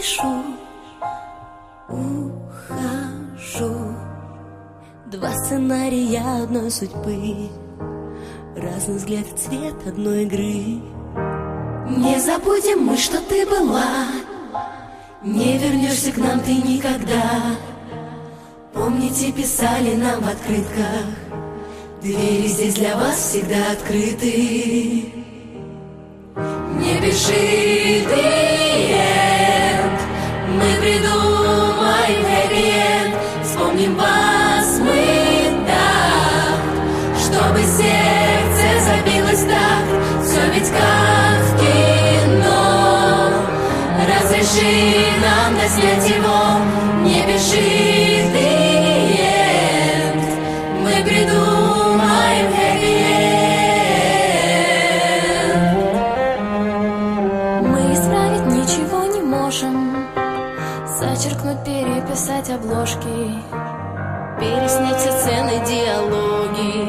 напишу Ухожу. Два сценария одной судьбы. Разный взгляд и цвет одной игры. Не забудем мы, что ты была. Не вернешься к нам ты никогда. Помните, писали нам в открытках. Двери здесь для вас всегда открыты. Не пиши Вас мы Чтобы сердце забилось так. Все ведь как в кино. Разреши нам доснять его Не пиши ты end. Мы придумаем хэппи Мы исправить ничего не можем. Зачеркнуть, переписать обложки Переснять все сцены, диалоги.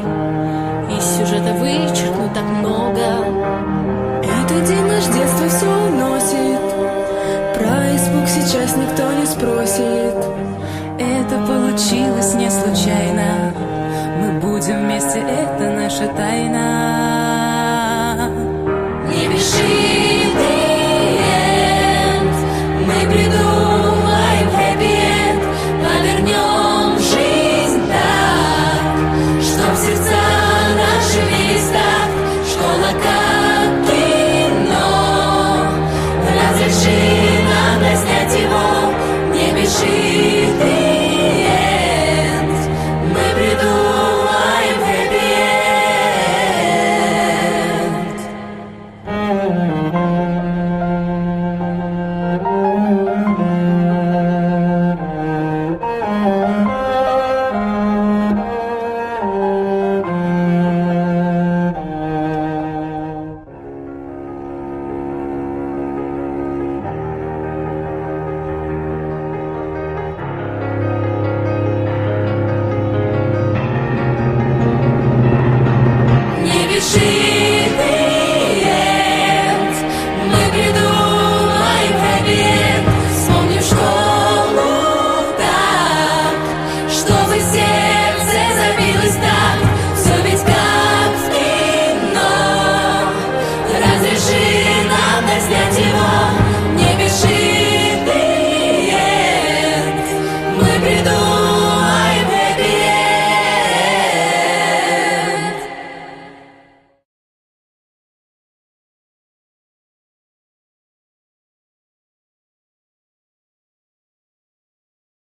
И сюжета вычеркнуть так много. Этот день наш детство все уносит. Про испуг сейчас никто не спросит. Это получилось не случайно. Мы будем вместе, это наша тайна